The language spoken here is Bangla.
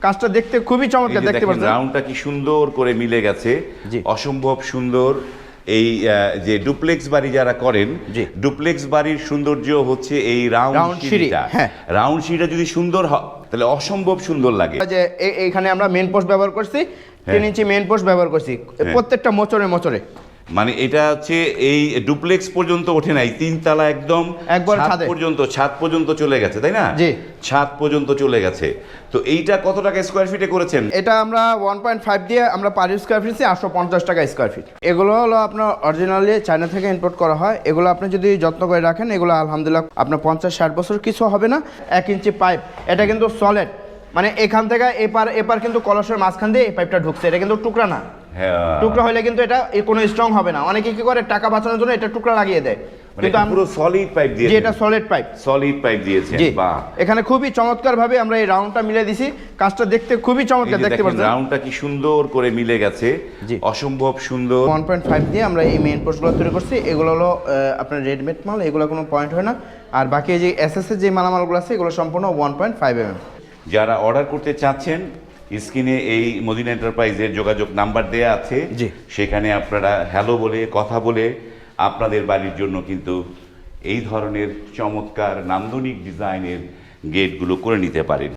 কাজটা দেখতে খুবই চমৎকার দেখতে পাচ্ছেন? রাউন্ডটা কি সুন্দর করে মিলে গেছে। অসম্ভব সুন্দর এই যে ডুপ্লেক্স বাড়ি যারা করেন। ডুপ্লেক্স বাড়ির সৌন্দর্য হচ্ছে এই রাউন্ড সিঁড়িটা। হ্যাঁ। রাউন্ড সিঁড়িটা যদি সুন্দর হয় তাহলে অসম্ভব সুন্দর লাগে। যে এ- এইখানে আমরা মেন পোস্ট ব্যবহার করছি তিন হ্যাঁ। ইঞ্চি মেন পোস্ট ব্যবহার করছি প্রত্যেকটা মোচরে মোচরে মানে এটা হচ্ছে এই ডুপ্লেক্স পর্যন্ত ওঠে নাই তিনতলা একদম একবার ছাদ পর্যন্ত ছাদ পর্যন্ত চলে গেছে তাই না? জি। ছাদ পর্যন্ত চলে গেছে। তো এইটা কত টাকা স্কোয়ার ফিটে করেছেন? এটা আমরা ওয়ান পয়েন্ট ফাইভ দিয়ে আমরা পার স্কোয়ার ফিট আটশো পঞ্চাশ টাকা স্কোয়ার ফিট এগুলো হলো আপনার অরিজিনালি চায়না থেকে ইম্পোর্ট করা হয়। এগুলো আপনি যদি যত্ন করে রাখেন এগুলো আলহামদুলিল্লাহ আপনার পঞ্চাশ ষাট বছর কিছু হবে না। এক ইঞ্চি পাইপ এটা কিন্তু সলিড মানে এখান থেকে এপার এপার কিন্তু কলসের মাঝখান দিয়ে এই পাইপটা ঢুকছে এটা কিন্তু টুকরা না। টুকরা হলে কিন্তু এটা কোনো স্ট্রং হবে না। অনেকে কি করে টাকা বাঁচানোর জন্য এটা টুকরা লাগিয়ে দেয়। মানে কিন্তু পুরো সলিড পাইপ যে এটা সলিড পাইপ সলিড পাইপ দিয়েছেন জি। বাহ। এখানে খুবই চমৎকার ভাবে আমরা এই রাউন্ডটা মিলে দিছি। কাজটা দেখতে খুবই চমৎকার দেখতে পাচ্ছেন? রাউন্ডটা কি সুন্দর করে মিলে গেছে। অসম্ভব সুন্দর। ওয়ান পয়েন্ট ফাইভ দিয়ে আমরা এই মেইন পোস্টগুলো তৈরি করছি। এগুলো হলো আপনার রেডমেড মাল এগুলো কোনো পয়েন্ট হয় না। আর বাকি যে এসএস এর যে মালামালগুলো আছে এগুলো সম্পূর্ণ ওয়ান পয়েন্ট ফাইভ এম যারা অর্ডার করতে চাচ্ছেন স্ক্রিনে এই মদিনা এন্টারপ্রাইজের যোগাযোগ নাম্বার দেয়া আছে। সেখানে আপনারা হ্যালো বলে কথা বলে আপনাদের বাড়ির জন্য কিন্তু এই ধরনের চমৎকার নান্দনিক ডিজাইনের গেটগুলো করে নিতে পারেন